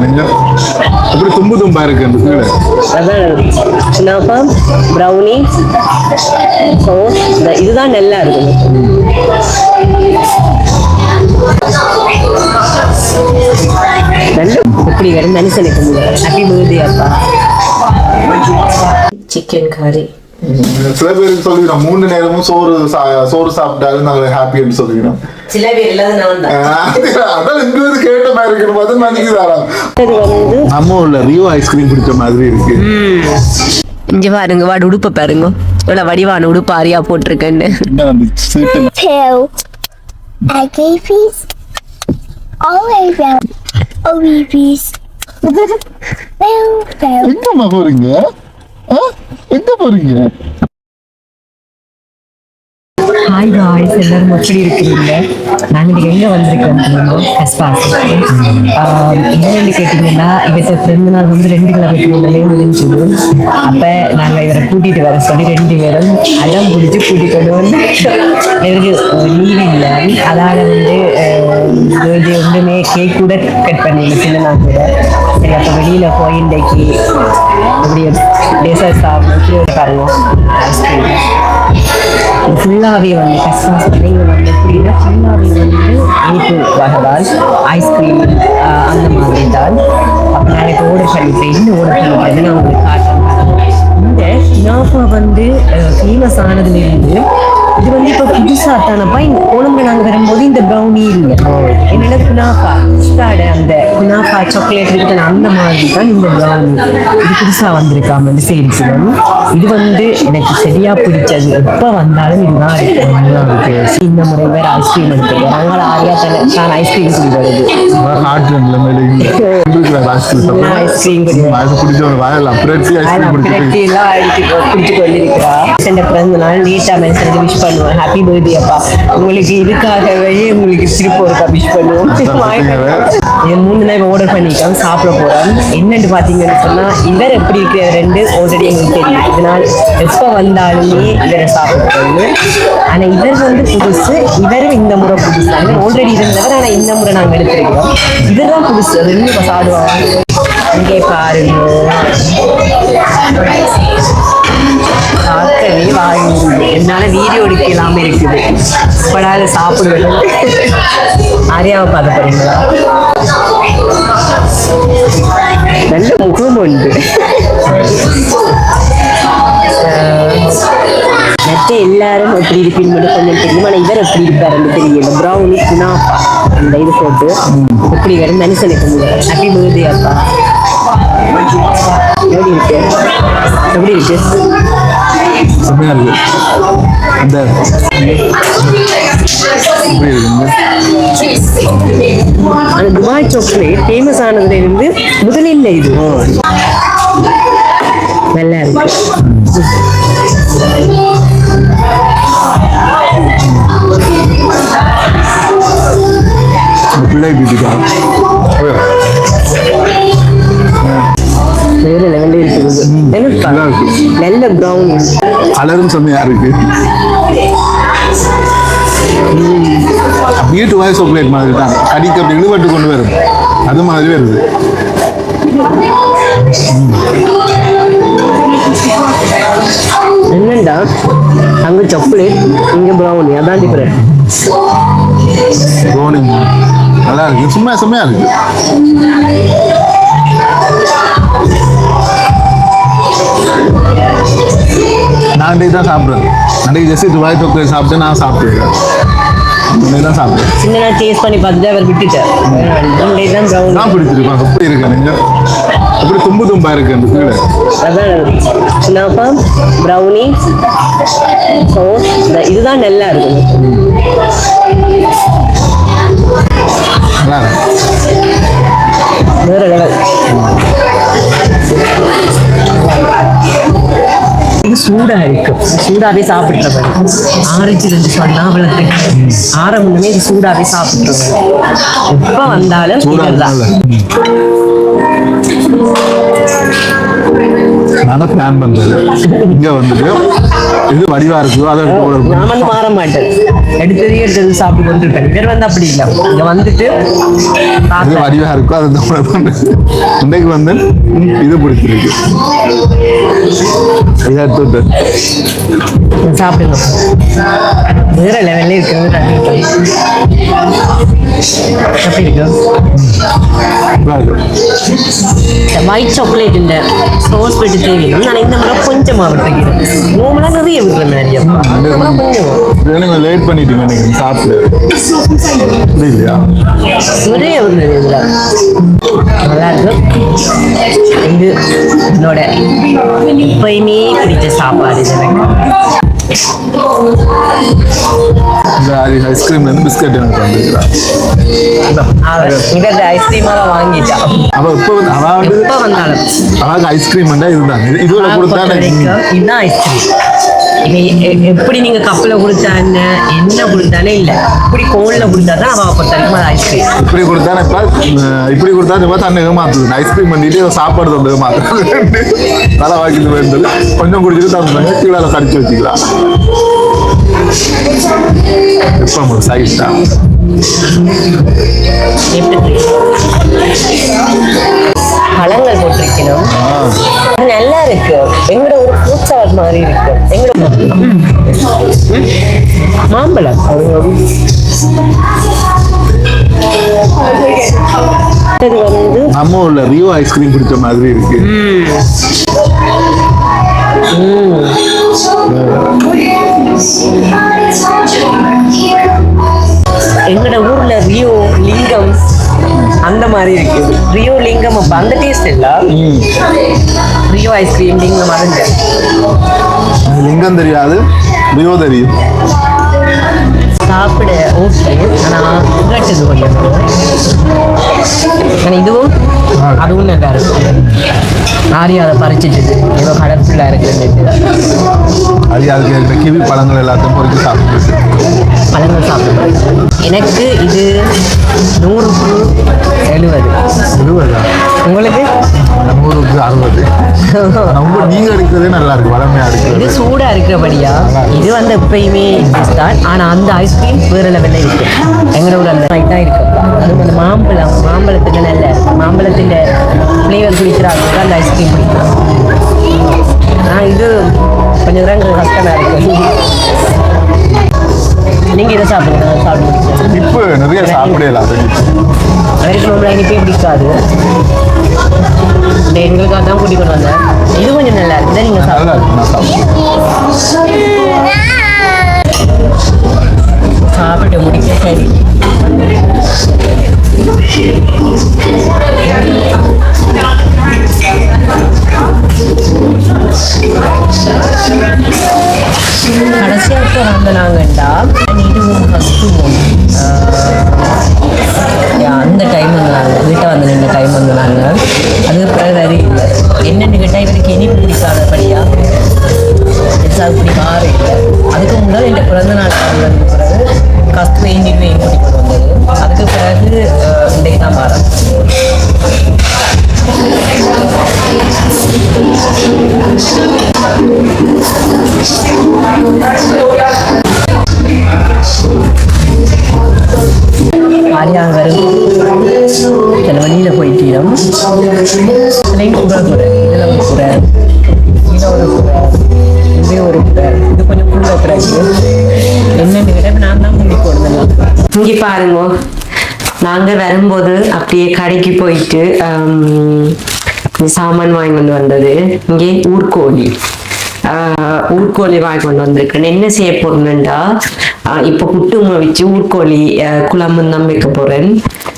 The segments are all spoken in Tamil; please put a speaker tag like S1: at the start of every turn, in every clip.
S1: நீங்க அப்படி தும்பு தும்பா இருக்கு அந்த கீழே
S2: அதான் குனாஃபா ப்ரௌனி ஸோ இதுதான் நல்லா இருக்குது நல்ல எப்படி வரும்? மனுஷனுக்கு ஹாப்பி பர்த்டே அப்பா. சிக்கன் கறி
S1: சில பேருக்கு சொல்லிக்கிறோம் மூணு நேரமும் சோறு சோறு சாப்பிட்டாலும் நாங்கள் ஹாப்பின்னு சொல்லிக்கிறோம்
S2: சில நான் தான்.
S1: அதான் கேட்ட மாதிரி அது உள்ள ரியோ ஐஸ்கிரீம் குடிச்ச மாதிரி இருக்கு.
S2: இங்க பாருங்க வாடு உடுப்ப பாருங்க. இவ்வளோ வடிவான உடுப்பு Arya போட்டிருக்கேன்னு.
S3: I gave these all the way around. Oh, babies. Well, well.
S1: எங்கம்மா போறீங்க? ஆ? எங்க போறீங்க?
S2: ஹாய் காய்ஸ் எல்லாரும் எப்படி இருக்கிறீங்க? நாங்கள் இன்னைக்கு எங்கே வந்திருக்கோம் கஸ்பாஸ் என்னென்னு கேட்டிங்கன்னா இவற்றை பிறந்த நாள் வந்து ரெண்டு கிலோமீட்டர் முதலே முடிஞ்சது அப்போ நாங்கள் இவரை கூட்டிகிட்டு வர சொல்லி ரெண்டு பேரும் அடம் பிடிச்சி கூட்டிகிட்டு வந்து இவருக்கு லீவ் இல்லை. அதால் வந்து இது ஒன்றுமே கேக் கூட கட் பண்ணி சின்ன நாள் கூட. சரி அப்போ வெளியில் போய் இன்றைக்கு அப்படி டெசர்ட் சாப்பிட்டு பாருங்க ஐஸ்கிரீம் ஃபுல்லாகவே வந்து கஸ்டமர்ஸ் கடைங்க வந்து எப்படின்னா ஃபுல்லாகவே வந்து இனிப்பு வகைதான் ஐஸ்கிரீம் அந்த மாதிரி தான். அப்போ நாளைக்கு ஆர்டர் பண்ணிப்பேன் இன்னும் ஆர்டர் பண்ணிப்பேன் நான் உங்களுக்கு காட்டுறேன். இந்த கினாஃபா வந்து ஃபேமஸ் ஆனதுலேருந்து இது வந்து இப்போ புதுசாக தானப்பா இந்த ஓணம்ல நாங்கள் வரும்போது இந்த ப்ரௌனி இல்லை. என்னோட குனாஃபா ஸ்டார்ட் அந்த குனாஃபா சாக்லேட் இருக்குது அந்த மாதிரி தான் இந்த ப்ரௌனி இது புதுசாக வந்திருக்காம வந்து சேல்ஸில் இது வந்து எனக்கு சரியா பிடிச்சது. எப்போ வந்தாலும் இதுதான் இருக்கு. இந்த முறை வேற ஐஸ்கிரீம் எடுத்து நாங்கள் ஆரியா தானே நான் ஐஸ்கிரீம் குடிக்கிறது
S1: ஐஸ்கிரீம் பிடிச்ச ஐஸ்கிரீம் குடிச்சிட்டு
S2: எல்லாம் கொண்டிருக்கிறா பிறந்த நாள் நீட்டா மென்ஷனுக்கு விஷ் பண்ணுவேன். ஹாப்பி பர்த்டே அப்பா. உங்களுக்கு இதுக்காகவே உங்களுக்கு திருப்பி ஒருக்கா விஷ் பண்ணுவோம். இது மூணு நாள் ஆர்டர் பண்ணிட்டோம் சாப்பிட போறோம் என்னன்னு பாத்தீங்கன்னு சொன்னா இவர் எப்படி இருக்கிற ரெண்டு ஆல்ரெடி எங்களுக்கு தெரியும். இதனால் எப்ப வந்தாலுமே இவரை சாப்பிடுறது. ஆனா இவர் வந்து புதுசு. இவரும் இந்த முறை புதுசு. ஆல்ரெடி இருந்தவர் ஆனா இந்த முறை நாங்க எடுத்திருக்கோம் இவர் தான் புதுசு. ரெண்டு இப்ப சாப்பிடுவாங்க இங்கே பாருங்க. பார்க்கவே வாழ்ந்து என்னால வீடியோ எடுக்க எடுக்கலாம இருக்குது. இப்படாது சாப்பிடுவேன். ஆரியாவை பார்க்க போறீங்களா? நல்ல முகம் உண்டு. மற்ற எல்லாரும் எப்படி இருப்பீங்க மட்டும் கொஞ்சம் தெரியும்? ஆனால் இவர் எப்படி இருப்பாருன்னு தெரியல. ப்ரௌனி குனாஃபா அந்த இது போட்டு எப்படி வரும் மனுஷனுக்கு ஹாப்பி பர்த்டே அப்பா. எப்படி இருக்கு? எப்படி இருக்கு?
S1: செம்மையா இருக்கு. அந்த எப்படி இருக்குங்க
S2: துபாய் சாக்லேட் ஃபேமஸ் ஆனதுல இருந்து முதலில் இது. நல்லா இருக்கு.
S1: இருக்கு.
S2: நல்ல ப்ரௌன்
S1: கலரும் செம்மையா இருக்கு வீட்டு வாய் சாக்லேட் மாதிரி தான். கடிக்கு அப்படி இழுபட்டு கொண்டு வரும் அது மாதிரி வருது.
S2: என்னண்டா? அங்க சாக்லேட் இங்க ப்ரௌனி அதான் டிஃபரெண்ட்
S1: தோனி நல்லா இருக்கு. சும்மா செம்மையா இருக்கு. நான் அன்றைக்கு தான் சாப்பிட்றேன் அன்றைக்கு ஜெஸ்ட் துபாய் சாக்லேட் சாப்பிட்டு நான் சாப்பிட்டுருக்கேன் தான் சாப்பிட்டேன்
S2: சின்ன நான் டேஸ்ட் பண்ணி பார்த்துட்டு அவர் விட்டுட்டார்
S1: நான் பிடிச்சிருக்கேன் எப்படி இருக்கு நீங்க. எப்படி தும்பு தும்பா இருக்கு அந்த கீழே
S2: அதான் சின்னாப்பா ப்ரௌனி ஸோ இதுதான் நல்லா இருக்குது
S1: நல்லா இருக்கு
S2: வேற லெவல் இது சூடா இருக்கு சூடாவே சாப்பிட்டுறவன் ஆரஞ்சு ரெண்டு சொன்னா ஆற முன்னமே இது சூடாவே சாப்பிட்டுறவன் எப்ப வந்தாலும்
S1: பிளான் பண்றது இங்க வந்துட்டு இது வடிவா இருக்கு அதை
S2: நான் வந்து மாற மாட்டேன். எடுத்தது எடுத்தது சாப்பிட்டு கொண்டிருப்பேன் இவர் வந்து அப்படி இல்லை. இங்க வந்துட்டு
S1: வடிவா இருக்கும் அதை இன்னைக்கு வந்து இது பிடிச்சிருக்கு.
S2: சாப்பிடுங்க. வேற லெவல்ல இருக்கிறது எப்படி இருக்கு? ஒயிட் சாக்லேட் இந்த சோஸ் விட்டு தேவையில்லை. நான் இந்த முறை கொஞ்சமாக விட்டுக்கிறேன். மூமெல்லாம் நிறைய விட்டுறேன் நிறைய கொஞ்சம்
S1: லேட் பண்ணிட்டீங்க நீங்க சாப்பிட்டு இல்லையா
S2: நிறைய விடுறேன் இதில் நல்லா இருக்கு. இது என்னோட எப்பயுமே பிடிச்ச சாப்பாடு இது எனக்கு.
S1: இந்த ஐஸ்கிரீம்ல இருந்து பிஸ்கட் எனக்கு வந்துருக்கிறான்
S2: இங்க ஐஸ்கிரீமெல்லாம் வாங்கிட்டா.
S1: அவ இப்ப வந்து அவ வந்து
S2: எப்போ வந்தாலும்.
S1: அவளுக்கு ஐஸ்கிரீம் இது இதுல கொடுத்தா
S2: ஐஸ்கிரீம். எப்படி நீங்க கப்பில் கொடுத்தா என்ன கொடுத்தானே இல்ல. இப்படி கோன்ல கொடுத்தா தான் அவன் பொறுத்த வரைக்கும் ஐஸ்கிரீம்
S1: இப்படி கொடுத்தா இப்ப அஹ், இப்படி கொடுத்தா இப்ப தன்னை ஏமாத்துது. ஐஸ்கிரீம் பண்ணிட்டு சாப்பாடு தந்து ஏமாத்துறது தலை வாக்கிட்டு வேண்டது கொஞ்சம் குடிச்சிட்டு தந்தாங்க கீழே கடிச்சு வச்சுக்கலாம். இப்ப உங்களுக்கு சைஸ் தான்.
S2: பழங்கள் போட்டிருக்கணும் நல்லா இருக்கு. எங்களோட ஒரு ஃப்ரூட் சாலட் மாதிரி இருக்கு. எங்களோட ம். மாம்பழம்? இது வந்து
S1: நம்ம உள்ள ரியோ ஐஸ்கிரீம் குடிச்ச மாதிரி இருக்கு.
S2: எங்களோட அந்த மாதிரி இருக்கு. ரியோ லிங்கம் அப்ப அந்த டேஸ்ட் இல்ல. ரியோ ஐஸ்கிரீம் லிங்கம்
S1: எனக்கு லிங்கம் தெரியாது. ரியோ தெரியும்.
S2: சாப்பிட. ஓகே ஆனா கட்டுது கொஞ்சம் ஆனா இதுவும் அதுவும் நல்லா இருக்கு. ஆரி அதை பறிச்சிட்டு ஏதோ கலர்ஃபுல்லாக இருக்கிறது
S1: அது அதுக்கு இருக்கிற கிவி பழங்கள் எல்லாத்தையும் பொறுத்து சாப்பிட்டு
S2: பழங்கள் சாப்பிடுவேன் எனக்கு இது நூறுக்கு எழுபது
S1: இருபதா
S2: உங்களுக்கு?
S1: நூறுக்கு அறுபது. ரொம்ப நீங்க எடுக்கிறதே நல்லா இருக்கு வளமையா
S2: இது
S1: இருக்கிறது
S2: சூடா இருக்கிறபடியா இது வந்து எப்பயுமே தான். ஆனா அந்த ஐஸ்கிரீம் வேற லெவல்ல இருக்கு. எங்களோட அந்த மாதிரி தான் இருக்கு. அதுவும் அந்த மாம்பழம் மாம்பழத்துக்கு நல்ல மாம்பழத்தின் ஃப்ளேவர் குடிக்கிறாங்க அந்த ஐஸ்கிரீம் பிடிக்கும் ஆனா இது கொஞ்சம் நேரம் கஷ்டமா இருக்கு. நீங்க இதை சாப்பிடுங்க? முடிச்சேன்
S1: இப்போ நிறைய சாப்பிடலாம்.
S2: அவருக்கு நம்மள இனிப்பே பிடிக்காது. இந்த எங்களுக்கு அதான் கூட்டிக் கொண்டு வந்தேன். இது கொஞ்சம் நல்லா இருக்கு. இதை நீங்க கஸ்தூரி இண்டிட்டு கூட்டி கொண்டு வந்தது அதுக்கு பிறகு இன்றைக்கு தான் மாறேன் மாரியாங்கரும் சில வழியில் போயிட்டோம் நாங்கள் வரும்போது அப்படியே கடைக்கு போயிட்டு சாமான் வாங்கி கொண்டு வந்தது. இங்கே ஊர்கோழி. ஆஹ், ஊர்கோழி வாங்கி கொண்டு வந்திருக்கேன். என்ன செய்ய போறேன்டா இப்போ குட்டுமை வச்சு ஊர்கோழி ஆஹ், குழம்பு தான் வைக்க போறேன்.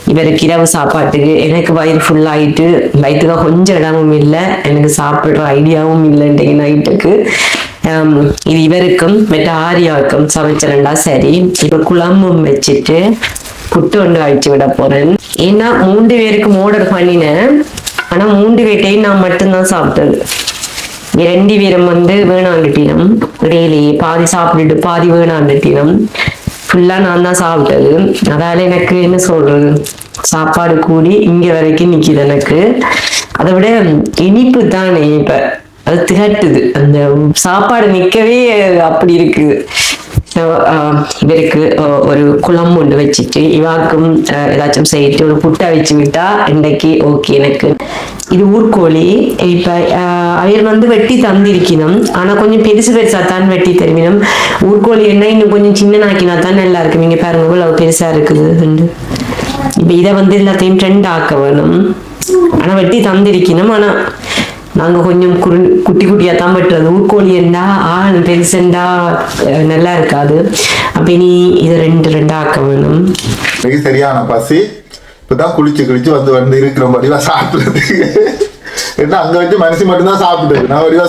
S2: இவருக்கு இரவு சாப்பாட்டுக்கு எனக்கு வயிறு ஃபுல்லாகிட்டு ஆயிட்டு வயிற்றுல கொஞ்சம் இடமும் இல்லை. எனக்கு சாப்பிட்ற ஐடியாவும் இல்லை இன்றைக்கு நைட்டுக்கு இது இவருக்கும் மற்ற ஆரியாவுக்கும் சமைச்சிருந்தா சரி. இப்போ குழம்பும் வச்சுட்டு புட்டு ஒன்று அழிச்சு விட போறேன் ஏன்னா மூன்று பேருக்கு ஆர்டர் பண்ணினேன் ஆனா மூன்று பேட்டையும் நான் மட்டும்தான் சாப்பிட்டது. ரெண்டு பேரும் வந்து வேணாண்டுட்டினம் இடையிலேயே பாதி சாப்பிட்டுட்டு பாதி வேணாண்டுட்டினம் ஃபுல்லா நான் தான் சாப்பிட்டது. அதால எனக்கு என்ன சொல்றது? சாப்பாடு கூடி இங்க வரைக்கும் நிக்குது எனக்கு. அதை விட இனிப்பு தானே இப்ப. அது திகட்டுது. அந்த சாப்பாடு நிக்கவே அப்படி இருக்குது. ஆஹ் இவருக்கு ஒரு குளம் ஒன்று வச்சுட்டு இவாக்கும் ஏதாச்சும் செய்யிட்டு ஒரு புட்டை வச்சு விட்டா இன்றைக்கு ஓகே எனக்கு இது ஊர்கோழி இப்ப அவர் வந்து வெட்டி தந்திருக்கணும் ஆனா கொஞ்சம் பெருசு பெருசா தான் வெட்டி தருவினும் ஊர்கோழி என்ன இன்னும் கொஞ்சம் சின்னனாக்கினா தான் நல்லா இருக்கும் இங்க பாருங்க இவ்வளவு பெருசா இருக்குது ரெண்டு. இப்ப இதை வந்து எல்லாத்தையும் ட்ரெண்ட் ஆக்க வேணும் ஆனா வெட்டி தந்திருக்கணும் ஆனா நாங்கள் கொஞ்சம் குரு குட்டி குட்டியாக தான் வெட்டுறது. ஊர்கோழி என்றா ஆ பெருசண்டா நல்லா இருக்காது. அப்போ இனி இதை ரெண்டு ரெண்டாக ஆக்க வேணும்.
S1: சரியான பசி. இப்போதான் குளிச்சு குளிச்சு வந்து வந்து இருக்கிற மாதிரிலாம் சாப்பிடுறதுக்கு என்ன அங்க வச்சு மனசு மட்டும்தான் சாப்பிட்டது நான் வடிவா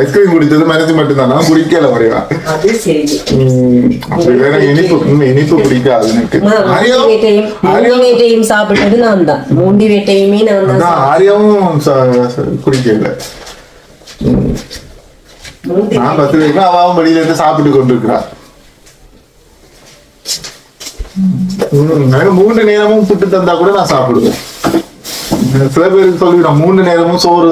S1: ஐஸ்கிரீம் குடிச்சது மனசு மட்டும்தான். நான் குடிக்கல வடிவா அப்படி வேற இனிப்பு இனிப்பு பிடிக்காது எனக்கு.
S2: சாப்பிட்டது நான் தான். மூண்டி வேட்டையுமே நான் தான்
S1: ஆரியாவும் குடிக்கல. நான் பத்து வரைக்கும் அவாவும் வெளியில இருந்து சாப்பிட்டு எனக்கு மூன்று நேரமும் புட்டு தந்தா கூட நான் சாப்பிடுவேன். சில பேருக்கு சொல்லிக்கிறோம் மூன்று நேரமும் சோறு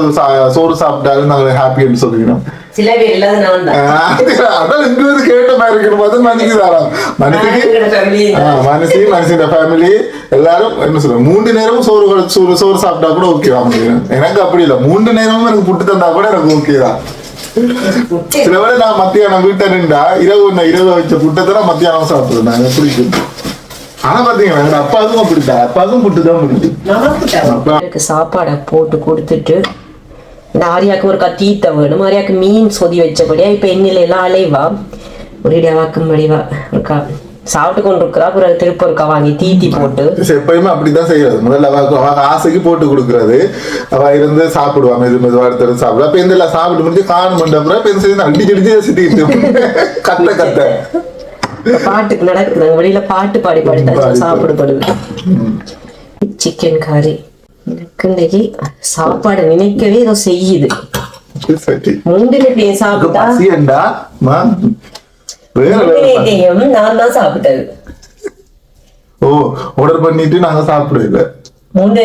S1: சோறு சாப்பிட்டாலும் நாங்க ஹாப்பின்னு சொல்லிக்கிறோம்
S2: சில பேர் இல்லாத நான் தான்
S1: அதான் கேட்ட மாதிரி இருக்கணும். மனசு மனுஷன் ஃபேமிலி எல்லாரும் என்ன சொல்ற மூன்று நேரமும் சோறு சோறு சோறு சாப்பிட்டா கூட ஓகே எனக்கு அப்படி இல்லை. மூன்று நேரமும் எனக்கு புட்டு தந்தா கூட எனக்கு ஓகே தான். சில வேளை நான் மத்தியானம் வீட்டை நின்றா இரவு இரவு வச்ச புட்டத்தை நான் மத்தியானம் சாப்பிடுவேன். நான் பிடிக்கும் ஆனா பாத்தீங்களா எங்க அப்பாவுக்கும் அப்படித்தான். அப்பாவுக்கும் புட்டு? தான்
S2: சாப்பாடை போட்டு கொடுத்துட்டு இந்த ஆரியாக்கு ஒரு கத்தீத்த வேணும். ஆரியாக்கு மீன் சொதி வச்சபடியா இப்ப எண்ணில எல்லாம் அலைவா? ஒரு இடவாக்கும் வடிவா. இருக்கா சாப்பிட்டு கொண்டு இருக்கிறா அப்புறம் திருப்ப இருக்கா வாங்கி தீத்தி போட்டு.
S1: எப்பயுமே அப்படித்தான் செய்யறது முதல்ல அவ ஆசைக்கு போட்டு கொடுக்கறது. அவ இருந்து சாப்பிடுவா மெது மெதுவா எடுத்து சாப்பிடுவா. அப்ப இந்த சாப்பிட்டு முடிஞ்சு காணும் அப்புறம் இப்ப என்ன செய்யுது அடிச்சு அடிச்சு சிட்டிட்டு கத்த கத்த.
S2: பாட்டுக்கு நடக்குது. வெளியில பாட்டு பாடி பாடி தான் சிக்கன் கறி எனக்கு இன்னைக்கு சாப்பாடு நினைக்கவே ஏதோ செய்யுது. மூன்று பேட்டையும் சாப்பிட்டா? நான் தான் சாப்பிட்டது.
S1: ஓ ஆர்டர் பண்ணிட்டு நாங்க சாப்பிடல.
S2: மூன்று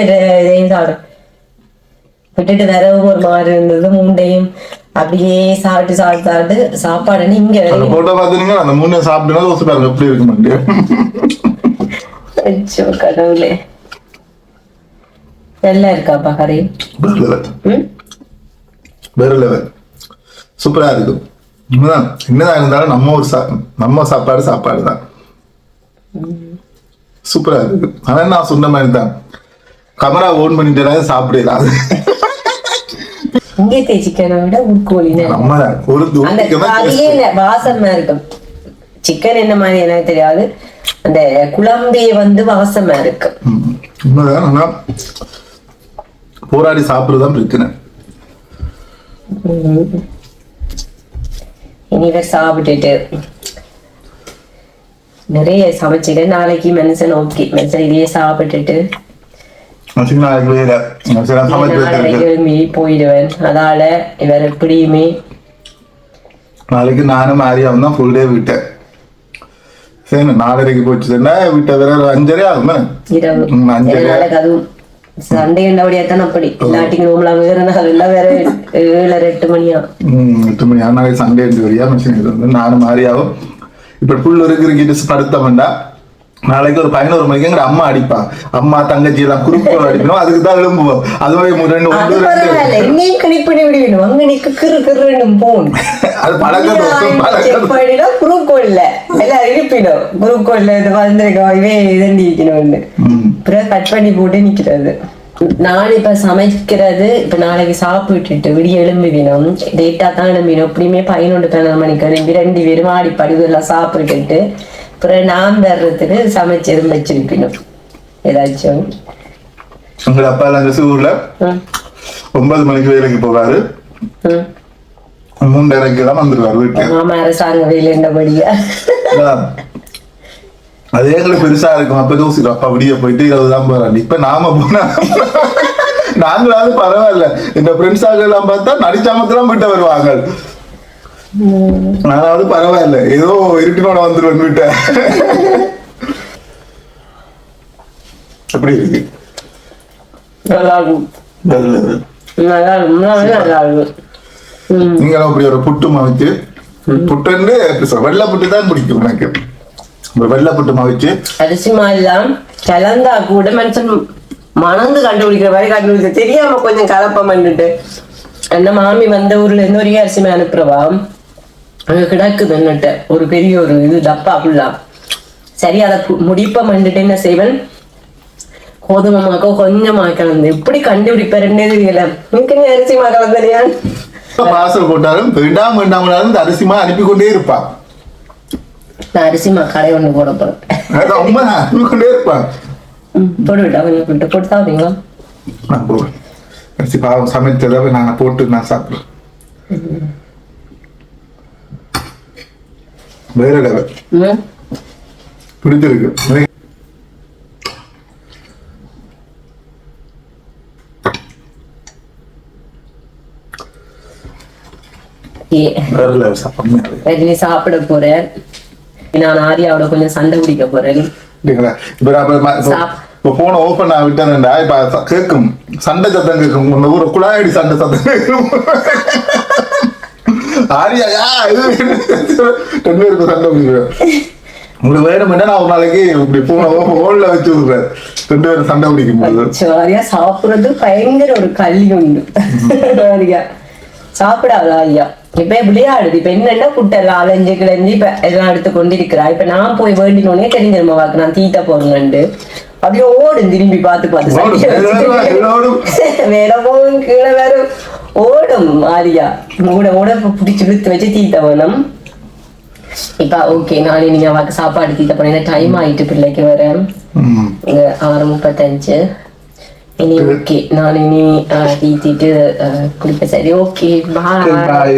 S2: சாப்பிட விட்டுட்டு வரவும் ஒரு மாதிரி இருந்தது மூண்டையும். அப்படியே சாப்பிட்டு சாப்பிட்டு சாப்பிட்டு சாப்பாடுன்னு இங்க
S1: அந்த போட்டோ அந்த மூணு சாப்பிட்டா யோசிச்சு பாருங்க எப்படி இருக்க மாட்டேன்
S2: அச்சோ கடவுளே. நல்லா இருக்காப்பா கறி?
S1: வேற லெவல்
S2: ம்?
S1: வேற லெவல் சூப்பரா இருக்கும் உண்மைதான் என்னதான் இருந்தாலும் நம்ம ஒரு சா நம்ம சாப்பாடு சாப்பாடு தான். சூப்பரா இருக்கு. ஆனா நான் சொன்ன மாதிரி தான் கமரா ஓன் பண்ணிட்டு சாப்பிடலாம்.
S2: இங்கே சிக்கனை விட உட்கோழி. இல்ல, வாசமா இருக்கும். சிக்கன் என்ன மாதிரி எனக்கு தெரியாது. அந்த குழம்பே வந்து வாசமா இருக்கும்
S1: போராடி சாப்பிடுறதுதான் பிரச்சனை.
S2: இனிவே சாப்பிட்டுட்டு நிறைய சமைச்சிட்டு நாளைக்கு மனுஷன் ஓகே. மனுஷன் இதையே சாப்பிட்டுட்டு கிளம்பி போயிடுவேன் அதால இவர் எப்படியுமே
S1: நாளைக்கு நானும் ஆரியாவும் தான் ஃபுல் டே விட்டேன் சரி நாலரைக்கு போச்சுன்னா விட்ட வேற அஞ்சரை ஆகும்? அஞ்சரை.
S2: அதுவும். சண்டே கண்டபடியா தான் அப்படி. இல்லாட்டிக்கு ரூம்ல வேற நாள் எல்லாம் வேற ஏழரை எட்டு மணியா?
S1: எட்டு மணி. ஆனா நாளைக்கு சண்டே வழியா மிஷின் நானும் ஆரியாவும். இப்ப புல் இருக்கிற படுத்தோம்டா நாளைக்கு ஒரு பதினோரு மணிக்கு எங்க அம்மா அடிப்பா. அம்மா தங்கச்சி எல்லாம் குறுக்கு அடிக்கணும். அதுக்கு தான் எழும்புவோம் அதுவே ரெண்டு ஒன்று ரெண்டு. அது பழக்கம் தோசம்
S2: பண்ணினா குரூக்கோல்ல எல்லாம் இருப்பிடும். குரூக்கோல்ல இது வந்திருக்கோம் இவே இதண்டி இருக்கணும்னு
S1: ம்.
S2: அப்புறம் கட் பண்ணி போட்டு நிக்கிறது. நான் இப்ப சமைக்கிறது இப்ப நாளைக்கு சாப்பிட்டுட்டு விடிய எழும்பிவினோம் லேட்டா தான் எழும்பினோம் எப்படியுமே பதினொன்று பன்னெண்டு மணிக்கு எழும்பி ரெண்டு பேரும் ஆடி படுதெல்லாம் சாப்பிட்டுட்டு அப்புறம் நான் வர்றதுக்கு சமைச்சதும் வச்சிருக்கணும். ஏதாச்சும்.
S1: எங்க அப்பா எல்லாம் இந்த ஊர்ல ஒன்பது மணிக்கு வேலைக்கு போவாரு. மூன்றரைக்கு தான் வந்துருவாரு வீட்டுக்கு
S2: மாமா அரசாங்க வேலை என்னபடியா.
S1: அது எங்களுக்கு பெருசா இருக்கும். அப்ப யோசிக்கிறோம் அப்ப அப்படியே போயிட்டு இரவு தான் போறாங்க இப்ப நாம போனா நாங்களாவது பரவாயில்ல. இந்த ஃப்ரெண்ட்ஸ் எல்லாம் பார்த்தா நடிச்சாமத்தெல்லாம் போயிட்டு வருவாங்க. நானாவது பரவாயில்ல. ஏதோ இருட்டினோட வந்துருவேன் வீட்ட எப்படி இருக்கு?
S2: நல்லா
S1: நீங்களும் அப்படி ஒரு புட்டு மவிச்சு புட்டுன்னு வெள்ளை புட்டு தான் பிடிக்கும் எனக்கு. வெள்ளை புட்டு மவிச்சு.
S2: அரிசி மாலாம் கலந்தா கூட மனுஷன் மணந்து கண்டுபிடிக்கிற மாதிரி கண்டுபிடிக்க தெரியாம கொஞ்சம் கலப்பம் பண்ணிட்டு அந்த மாமி வந்த ஊர்ல இருந்து ஒரு அரிசி மே அங்க கிடக்குதுன்னுட்டு ஒரு பெரிய ஒரு இது டப்பா ஃபுல்லா சரி அதை பு- முடிப்ப பண்ணிட்டு என்ன செய்வன்? கோதுமை மாக்கோ கொஞ்சமா கலந்து. எப்படி கண்டுபிடிப்பாருன்னே தெரியல எனக்கு நீ அரிசி மா கலந்தனியா
S1: பார்சல் போட்டாலும் வேண்டாம் வேண்டாம் இந்த அரிசிமா அனுப்பி கொண்டே இருப்பான்.
S2: நான் அரிசி மா கடை ஒண்ணு போட போறேன்.
S1: உண்மை அனுப்பி கொண்டே இருப்பான்.
S2: போட்டு விட்டா கொஞ்சம் போட்டு போட்டு சாப்பிட்டீங்களா
S1: நான் போவேன் அரிசி பாவம் சமைச்சதை நான் போட்டு நான் சாப்பிடுறேன் வேற
S2: ம்
S1: பிடிச்சிருக்கு
S2: சாப்பிட போறேன் நான் ஆரியாவோட கொஞ்சம் சண்டை பிடிக்க போறேன்.
S1: இப்ப போன ஓபன் நான் விட்டேன்டா இப்ப கேக்கும். சண்டை சத்தம் கேட்கும் குழாயடி சண்டை சத்தம் கேட்கும் ஆரியா யா, இது ரெண்டு பேருக்கு சண்டை பிடிக்கிறேன் உங்களுக்கு வேணும்னா நான் ஒரு நாளைக்கு இப்படி போன ஹோல்ல வச்சு விடுறேன். ரெண்டு பேரும் சண்டை பிடிக்கும் போது.
S2: சோ, ஆரியா சாப்பிடுறது பயங்கர ஒரு கல்வி உண்டு. ஆரியா சாப்பிடாதா ஐயா இப்ப விளையாடுது? இப்ப என்னன்னா புட்டெல்லாம் அலைஞ்சு கிடந்து இப்ப எல்லாம் எடுத்து கொண்டிருக்கிறா? இப்ப நான் போய் வேண்டினோடனே தெரிஞ்சிருமா வாக்கு நான் தீட்ட போறேன்னு அப்படியே ஓடும் திரும்பி பார்த்து பார்த்து. மேல போகும் கீழே வரும் ஓடும் ஆரியா ஓட ஓட பிடிச்சி இழுத்து வச்சு தீட்ட வேணும். இப்ப ஓகே நாளை நீங்க அவாக்கு சாப்பாடு தீட்ட போனேன் டைம் ஆயிட்டு பிள்ளைக்கு. இங்க ஆறு முப்பத்தஞ்சு. இனி ஓகே நான் இனி தீத்திட்டு குளிப்பேன் சரி ஓகே பாய்.